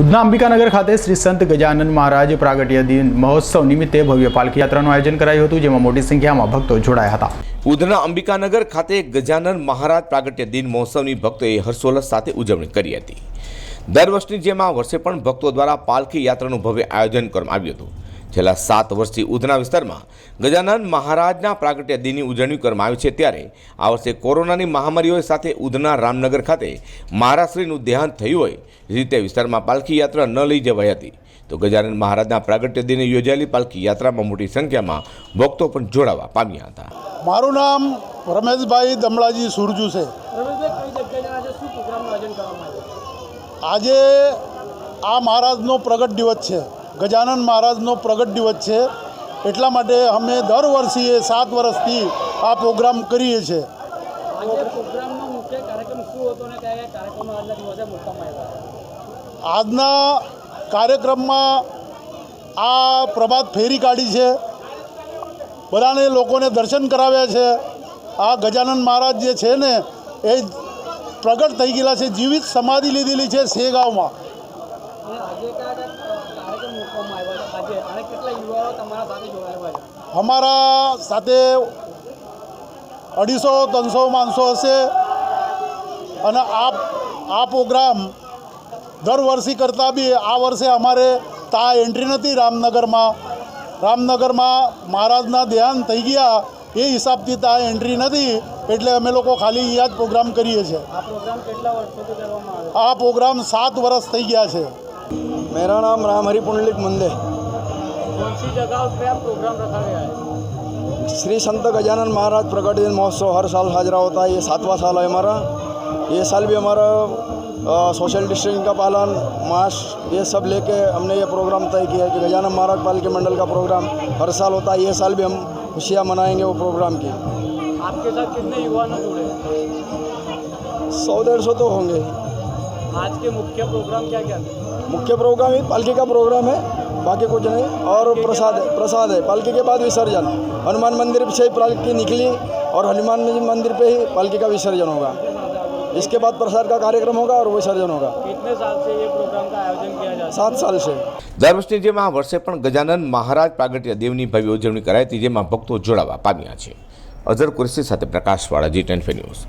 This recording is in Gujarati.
ઉધના અંબિકાનગર ખાતે શ્રી સંત ગજાનંદ મહારાજ પ્રાગટ્ય દિન મહોત્સવ નિમિત્તે ભવ્ય પાલખી યાત્રાનું આયોજન કરાયું હતું, જેમાં મોટી સંખ્યામાં ભક્તો જોડાયા હતા. ઉધના અંબિકાનગર ખાતે ગજાનન મહારાજ પ્રાગટ્ય દિન મહોત્સવની ભક્તોએ હર્ષોલ્લાસ સાથે ઉજવણી કરી હતી. દર વર્ષની જેમ આ વર્ષે પણ ભક્તો દ્વારા પાલખી યાત્રાનું ભવ્ય આયોજન કરવામાં આવ્યું હતું. છેલ્લા સાત વર્ષથી ઉધના વિસ્તારમાં ગજાનન મહારાજના પ્રાગટ્ય દિનની ઉજવણી કરવામાં આવી છે ત્યારે આ વર્ષે કોરોનાની મહામારીઓ સાથે ઉધના રામનગર ખાતે મહારાશ્રીનું દેહાંત થયું હોય એ રીતે વિસ્તારમાં પાલખી યાત્રા ન લઈ જવાઈ હતી. તો ગજાનન મહારાજના પ્રાગટ્ય દિને યોજાયેલી પાલખી યાત્રામાં મોટી સંખ્યામાં ભક્તો પણ જોડાવા પામ્યા હતા. મારું નામ રમેશભાઈ દમડાજી સુરજુ છે. રમેશભાઈ કઈ જગ્યાએ આજે શું પ્રોગ્રામનું આયોજન કરવામાં આવ્યું? આજે આ મહારાજનો પ્રગટ દિવસ છે. ગજાનન મહારાજનો પ્રગટ દિવસ છે. એટલા માટે અમે દર વર્ષે સાત વર્ષથી આ પ્રોગ્રામ કરીએ છીએ આજના કાર્યક્રમમાં આ પ્રભાત ફેરી કાઢી છે. બધાને લોકોને દર્શન કરાવ્યા છે. આ ગજાનન મહારાજ જે છે ને એ પ્રગટ થઈ ગયેલા છે. જીવિત સમાધિ લીધેલી છે શેગાંવમાં અમારા સાથે અઢીસો ત્રણસો માણસો હશે અને આ આ પ્રોગ્રામ દર વર્ષે કરતાં બી આ વર્ષે અમારે ત્યાં એન્ટ્રી નથી રામનગરમાં. રામનગરમાં મહારાજના દેહાંત થઈ ગયા એ હિસાબથી ત્યાં એન્ટ્રી નથી એટલે અમે લોકો ખાલી અહીંયા જ પ્રોગ્રામ કરીએ છીએ. પ્રોગ્રામ આ પ્રોગ્રામ સાત વર્ષ થઈ ગયા છે. मेरा नाम राम हरि पुंडलिक मुंदे कौन सी जगह पे आप प्रोग्राम रखा गया है? श्री संत गजानन महाराज प्रकट दिन महोत्सव हर साल हाजरा होता है ये सातवां साल है हमारा। ये साल भी हमारा सोशल डिस्टेंसिंग का पालन मास्क ये सब लेके हमने ये प्रोग्राम तय किया है कि गजानन महाराज पालकी मंडल का प्रोग्राम हर साल होता है ये साल भी हम खुशियाँ मनाएँगे वो प्रोग्राम की। आपके साथ कितने युवा न जुड़े? सौ डेढ़ सौ तो होंगे। आज के मुख्य प्रोग्राम क्या क्या थे? मुख्य प्रोग्राम ही पालकी का प्रोग्राम है बाकी कुछ नहीं और प्रसाद है प्रसाद है पालकी के बाद विसर्जन हनुमान मंदिर से ही पालकी निकली और हनुमान जी मंदिर पे ही पालकी का विसर्जन होगा इसके बाद प्रसाद का कार्यक्रम होगा और विसर्जन होगा कितने साल से ये प्रोग्राम का आयोजन किया जाता सात साल से દર વર્ષની જેમ આ વર્ષે પણ ગજાનન મહારાજ પ્રાગટ્ય દેવની ભવ્ય ઉજવણી કરાઈ હતી જેમાં ભક્તો જોડાવા પામ્યા છે અઝર કુરેશી સાથે પ્રકાશવાળા જી ટેન ન્યૂઝ